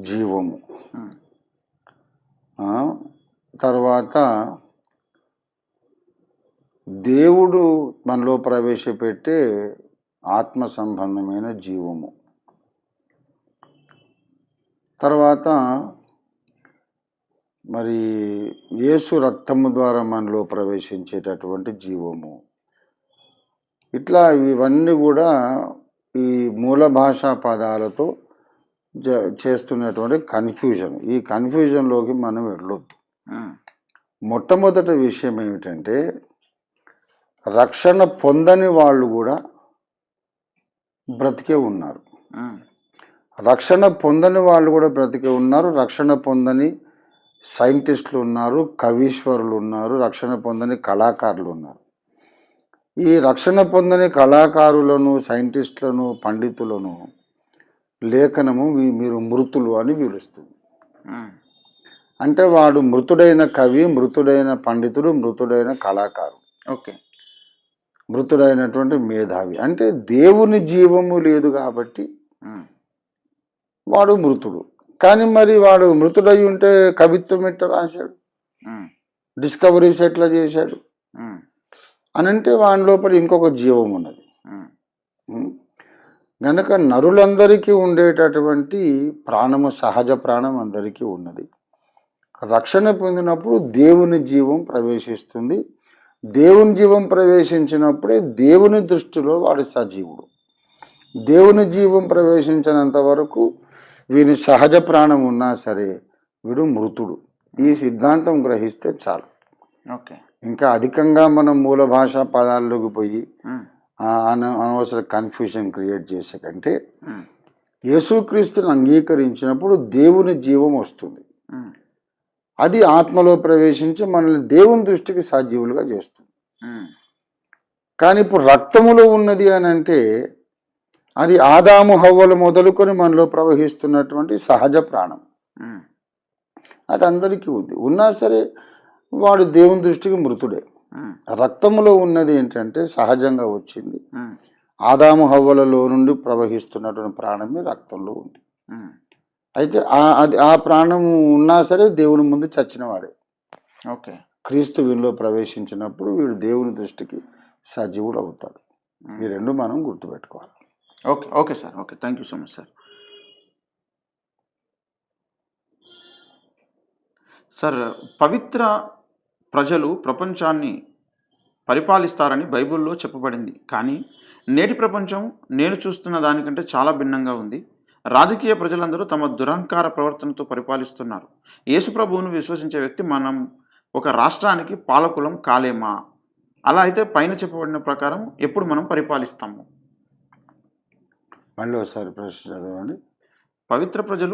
జీవము. తర్వాత దేవుడు మనలో ప్రవేశపెట్టే ఆత్మ సంబంధమైన జీవము. తర్వాత మరి యేసు రక్తము ద్వారా మనలో ప్రవేశించేటటువంటి జీవము. ఇట్లా ఇవన్నీ కూడా ఈ మూల భాషా పదాలతో చేస్తున్నటువంటి కన్ఫ్యూజన్ ఈ కన్ఫ్యూజన్లోకి మనం వెళ్ళొద్దు. మొట్టమొదటి విషయం ఏమిటంటే రక్షణ పొందని వాళ్ళు కూడా బ్రతికే ఉన్నారు. రక్షణ పొందని వాళ్ళు కూడా బ్రతికే ఉన్నారు. రక్షణ పొందని సైంటిస్టులు ఉన్నారు కవీశ్వరులు ఉన్నారు రక్షణ పొందని కళాకారులు ఉన్నారు. ఈ రక్షణ పొందని కళాకారులను సైంటిస్టులను పండితులను లేఖనము మీరు మృతులు అని పిలుస్తుంది అంటే వాడు మృతుడైన కవి మృతుడైన పండితుడు మృతుడైన కళాకారుడు ఓకే. మృతుడైనటువంటి మేధావి. అంటే దేవుని జీవము లేదు కాబట్టి వాడు మృతుడు. కానీ మరి వాడు మృతుడై ఉంటే కవిత్వం ఎట్లా రాశాడు? డిస్కవరీస్ ఎట్లా చేశాడు? ఉమ్, అని అంటే వాని లోపల ఇంకొక జీవం ఉన్నది? గనక నరులందరికీ ఉండేటటువంటి ప్రాణము సహజ ప్రాణం అందరికీ ఉన్నది. రక్షణ పొందినప్పుడు దేవుని జీవం ప్రవేశిస్తుంది. దేవుని జీవం ప్రవేశించినప్పుడే దేవుని దృష్టిలో వాడు సజీవుడు. దేవుని జీవం ప్రవేశించినంత వరకు వీని సహజ ప్రాణం ఉన్నా సరే వీడు మృతుడు. ఈ సిద్ధాంతం గ్రహిస్తే చాలు. ఓకే. ఇంకా అధికంగా మనం మూల భాషా పదాల్లోకి పోయి అన- అనవసర కన్ఫ్యూజన్ క్రియేట్ చేసే కంటే యేసుక్రీస్తుని అంగీకరించినప్పుడు దేవుని జీవం వస్తుంది. అది ఆత్మలో ప్రవేశించి మనల్ని దేవుని దృష్టికి సజీవులుగా చేస్తుంది. కానీ ఇప్పుడు రక్తములో ఉన్నది అని అంటే అది ఆదాము హవ్వలు మొదలుకొని మనలో ప్రవహిస్తున్నటువంటి సహజ ప్రాణం. అది అందరికీ ఉంది. ఉన్నా సరే వాడు దేవుని దృష్టికి మృతుడే. ఉమ్, రక్తములో ఉన్నది ఏంటంటే సహజంగా వచ్చింది. ఆదాము హవ్వలలో నుండి ప్రవహిస్తున్నటువంటి ప్రాణమే రక్తంలో ఉంది. అయితే ఆ అది ఆ ప్రాణం ఉన్నా సరే దేవుని ముందు చచ్చినవాడే. ఓకే. క్రీస్తు వీనిలో ప్రవేశించినప్పుడు వీడు దేవుని దృష్టికి సజీవుడు అవుతాడు. ఈ రెండు మనం గుర్తుపెట్టుకోవాలి. Okay okay sir okay. Thank you so much sir. Sir పవిత్ర ప్రజలు ప్రపంచాన్ని పరిపాలిస్తారని బైబిల్లో చెప్పబడింది. కానీ నేటి ప్రపంచం నేను చూస్తున్న దానికంటే చాలా భిన్నంగా ఉంది. రాజకీయ ప్రజలందరూ తమ దురహంకార ప్రవర్తనతో పరిపాలిస్తున్నారు. యేసు ప్రభువును విశ్వసించే వ్యక్తి మనం ఒక రాష్ట్రానికి పాలకులం కాలేమా? అలా అయితే పైన చెప్పబడిన ప్రకారం ఎప్పుడు మనం పరిపాలిస్తాము? మళ్ళీ ఒకసారి ప్రశ్న చదవండి. పవిత్ర ప్రజలు